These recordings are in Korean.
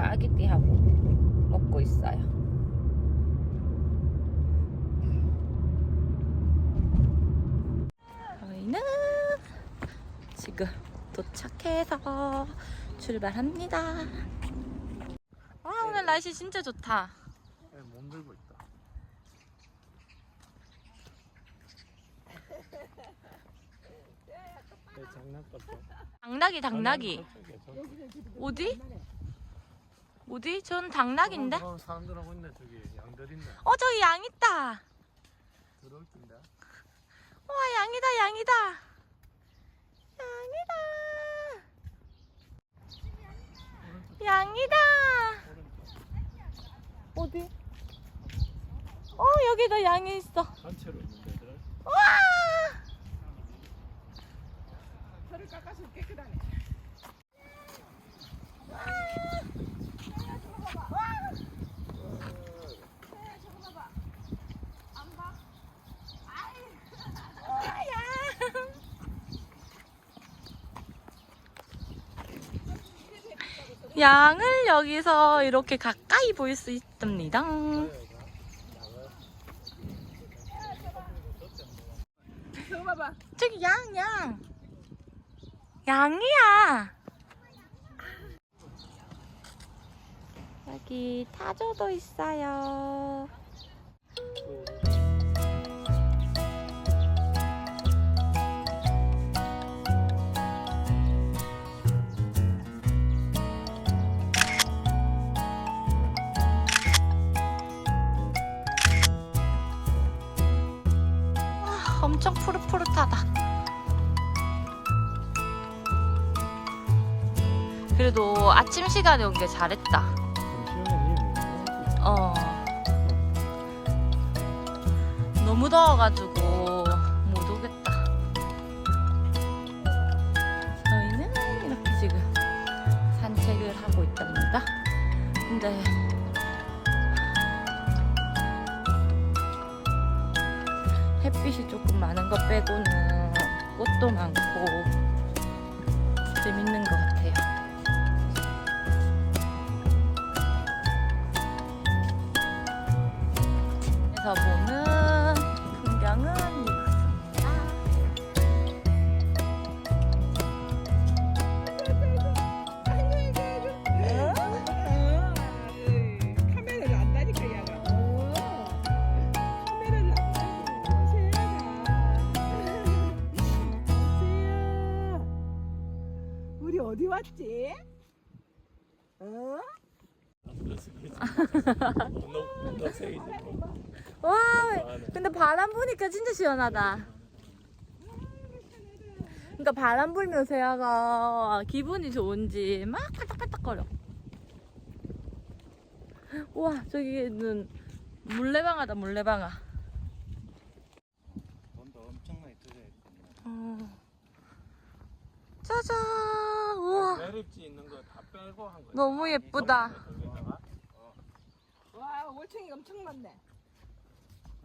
제가 아기띠하고 먹고 있어요. 저희는 지금 도착해서 출발합니다. 와 오늘 날씨 진짜 좋다. 네, 몸 들고 있다. 네, 장난감. 당나귀 당나귀 어디? 어디? 전 당나귀인데? 어, 사람들하고 있네 저기 양들 있네. 어 저기 양 있다. 들어올 텐데. 와 양이다 양이다. 양이다. 양이다. 어디? 어 여기도 양이 있어. 단체로 있는데 얘들. 와. 털을 깎아서 깨끗하네. 양을 여기서 이렇게 가까이 볼 수 있답니다. 저기 양, 양. 양이야. 여기 타조도 있어요. 아침 시간에 온 게 잘했다. 어. 너무 더워가지고 못 오겠다. 저희는 이렇게 지금 산책을 하고 있답니다. 근데 햇빛이 조금 많은 것 빼고는 꽃도 많고 재밌는 것 같아요. 그래서 보는 풍경은 이렇습니다. 카메라를 안 다니까 얘가. 카메라를 안다고. 세연아. 세연. 우리 어디 왔지? 어? 와, 근데 바람 부니까 진짜 시원하다. 그러니까 바람 불면 세아가 기분이 좋은지 막 팔딱팔딱거려. 우와, 저기는 물레방아다, 물레방아. 돈도 엄청나게 돼. 어. 짜잔, 우와, 매립지 있는 거 다 빼고 한 거야. 너무 예쁘다. 와, 월층이 엄청 많네.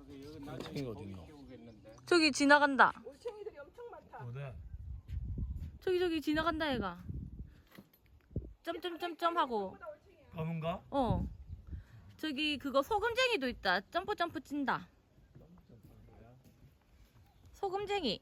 여기 여기 나중에 고기 키우겠는데. 저기 지나간다. 월층이들이 엄청 많다. 어디? 저기 저기 지나간다 얘가. 점점점점 하고. 검은가? 어. 저기 그거 소금쟁이도 있다. 점프 점프 찐다. 소금쟁이.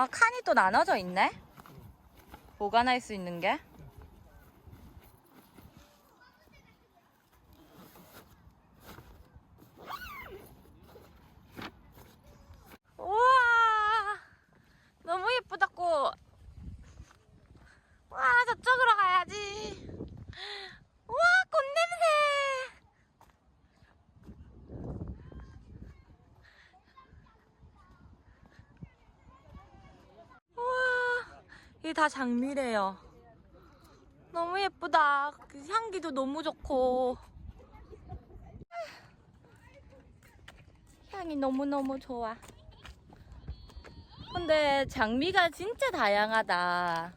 아 칸이 또 나눠져 있네. 보관할 수 있는 게. 우와 너무 예쁘다 꽃. 와 저쪽으로 가야지. 우와 꽃 냄새. 우와, 이게 다 장미래요. 너무 예쁘다. 그 향기도 너무 좋고. 향이 너무너무 좋아. 근데 장미가 진짜 다양하다.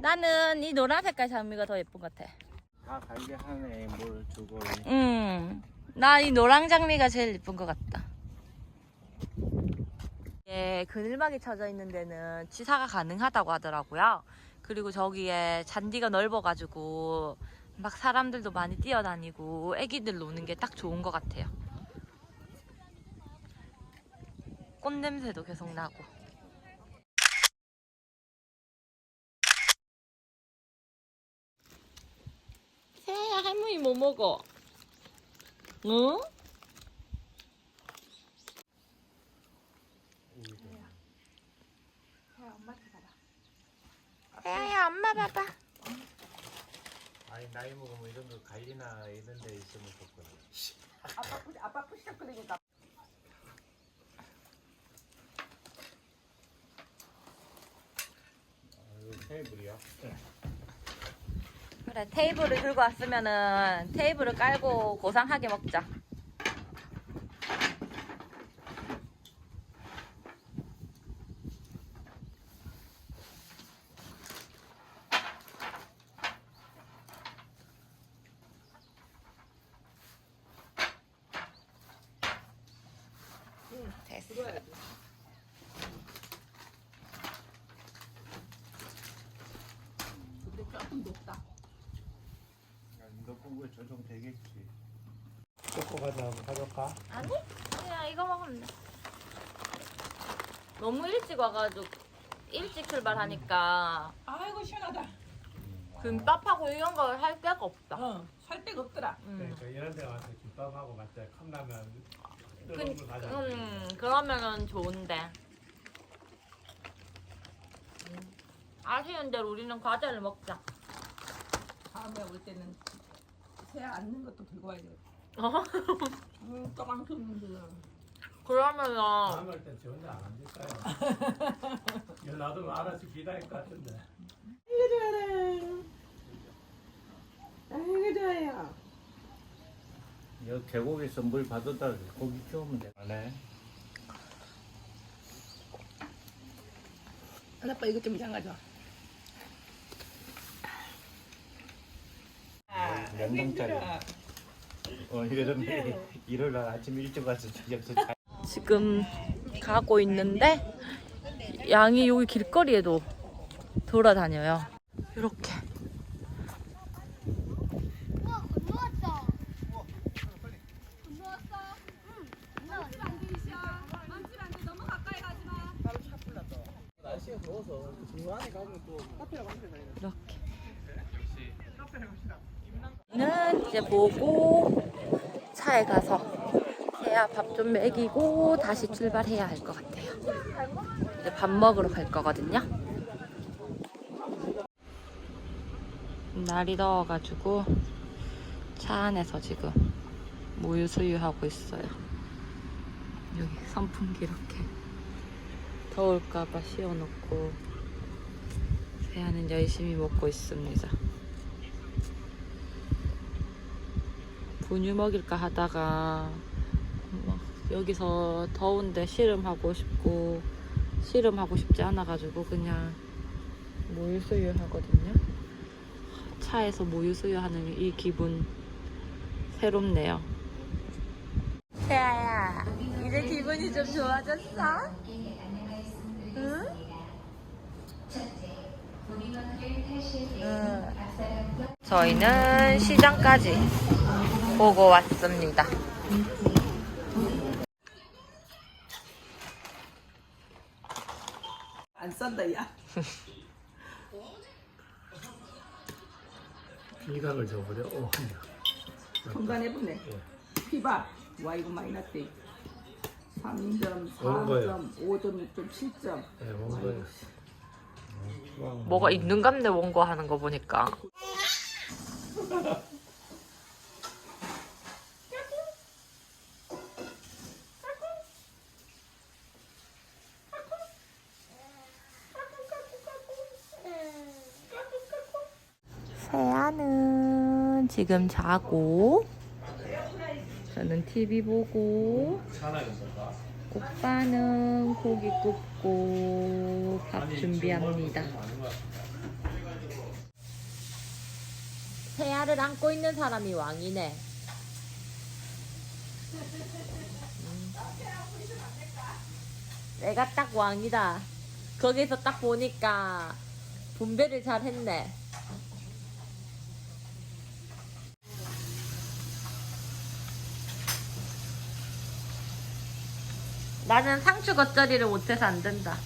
나는 이 노란 색깔 장미가 더 예쁜 것 같아. 다 관리하네 뭘 주고 음, 나이 노랑 장미가 제일 예쁜 것 같다. 예, 그늘막이 쳐져 있는 데는 취사가 가능하다고 하더라고요. 그리고 저기에 잔디가 넓어가지고 막 사람들도 많이 뛰어다니고 애기들 노는 게 딱 좋은 것 같아요. 꽃 냄새도 계속 나고. 새야 할머니 뭐 먹어? 응? 새야 엄마 봐봐. 아니 나이 먹으면 이런 거 관리나 이런 데 있으면 좋거든 아빠 푸시 아빠 푸시작. 아, 이거 테이블이야? 그래 테이블을 들고 왔으면은 테이블을 깔고 고상하게 먹자. 됐어. 근데 조금 높다. 너 꿈에 조정 되겠지 초코 과자 한번 가져올까? 아니? 그냥 이거 먹으면 돼. 너무 일찍 와가지고 일찍 출발하니까 아이고 시원하다. 김밥하고 이런 거할 데가 없다. 어, 살 데가 없더라. 음. 네, 저 이런 데 와서 김밥하고 맞자 컵라면 그, 음, 그러면은 좋은데. 음. 아쉬운 대로 우리는 과자를 먹자. 다음에 올 때는 새 앉는 것도 들고 와야 돼. 어? 음, 또망 쳤는데. 그러면은 다음 할땐 저 혼자 안 앉을까요? 이거 놔두면 알아서 기다릴 것 같은데 아이고 좋아라. 아이고 좋아요. 여기 계곡에서 물 받았다 고기 키우면 돼 안 해 아빠 이것 좀 장가져. 명동짜리 어 이러면 일요일 날 아침 일찍 와서 저녁서 자 지금 가고 있는데 양이 여기 길거리에도 돌아다녀요. 이렇게. 우와 건너왔다. 건너왔어? 응. 건너왔어. 이렇게. 는 이제 보고 차에 가서 새야 밥 좀 먹이고 다시 출발해야 할 것 같아요. 이제 밥 먹으러 갈 거거든요. 날이 더워가지고 차 안에서 지금 모유 수유하고 있어요. 여기 선풍기 이렇게 더울까봐 씌워놓고 새야는 열심히 먹고 있습니다. 분유 먹일까 하다가 막 여기서 더운데 씨름하고 싶고 씨름하고 싶지 않아가지고 그냥 모유 수유 하거든요. 차에서 모유 수유 하는 이 기분 새롭네요. 태아야, 이제 기분이 좀 좋아졌어? 응? 응. 저희는 시장까지 보고 왔습니다. 안 싼다 야. 미각을 줘버려. 오, 건강해보네. 피봐. 와 이거 많이 났대. 3점, 먹은 거예요. 4점, 5점, 6점, 7점. 네, 먹은 거예요. 뭐가 있는갑네 원고 하는 거 보니까. 세아는 지금 자고 저는 TV 보고 오빠는 고기 굽고 밥 준비합니다. 세아를 안고 있는 사람이 왕이네. 음. 내가 딱 왕이다. 거기서 딱 보니까 분배를 잘 했네. 나는 상추 겉절이를 못해서 안 된다.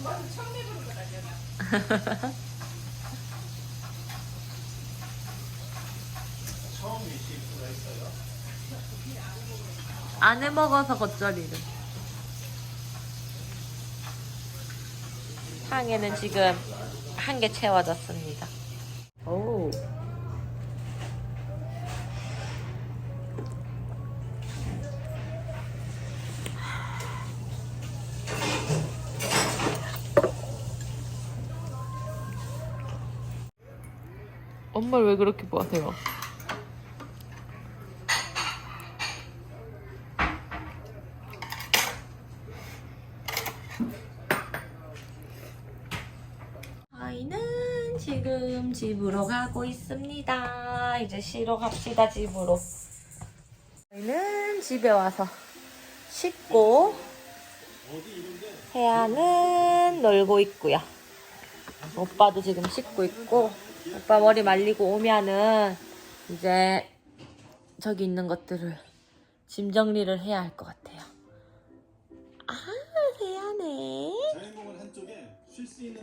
안 해 먹어서 겉절이를. 향에는 지금 한 개 채워졌습니다. 엄마를 왜 그렇게 보세요? 저희는 지금 집으로 가고 있습니다. 이제 쉬러 갑시다, 집으로. 저희는 집에 와서 씻고, 혜아는 놀고 있고요. 오빠도 지금 씻고 있고, 오빠 머리 말리고 오면은 이제 저기 있는 것들을 짐 정리를 해야 할 것 같아요. 아,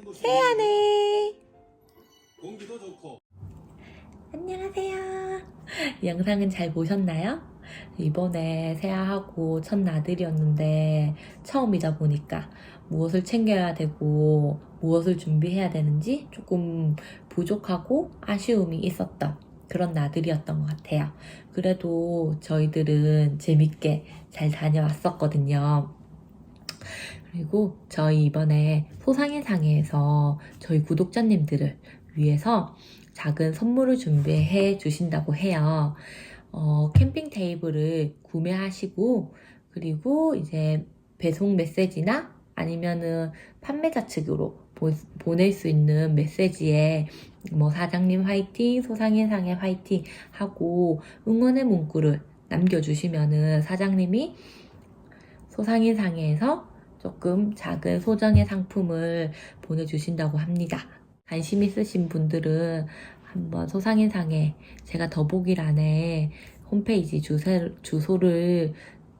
곳이 세아네. 공기도 좋고 안녕하세요. 영상은 잘 보셨나요? 이번에 새아하고 첫 나들이었는데 처음이다 보니까 무엇을 챙겨야 되고 무엇을 준비해야 되는지 조금 부족하고 아쉬움이 있었던 그런 나들이었던 것 같아요. 그래도 저희들은 재밌게 잘 다녀왔었거든요. 그리고 저희 이번에 소상인상회에서 저희 구독자님들을 위해서 작은 선물을 준비해 주신다고 해요. 어, 캠핑 테이블을 구매하시고, 그리고 이제 배송 메시지나 아니면은 판매자 측으로 보, 보낼 수 있는 메시지에 뭐 사장님 화이팅, 소상인상의 화이팅 하고 응원의 문구를 남겨주시면은 사장님이 소상인상회에서 조금 작은 소정의 상품을 보내주신다고 합니다. 관심 있으신 분들은 한번 소상인상에 제가 더보기란에 홈페이지 주세, 주소를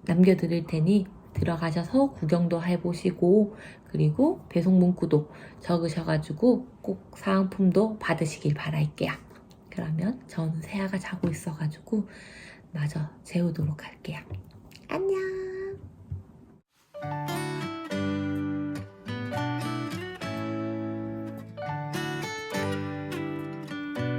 남겨드릴 테니 들어가셔서 구경도 해보시고 그리고 배송 문구도 적으셔가지고 꼭 사은품도 받으시길 바랄게요. 그러면 저는 세아가 자고 있어가지고 마저 재우도록 할게요. 안녕.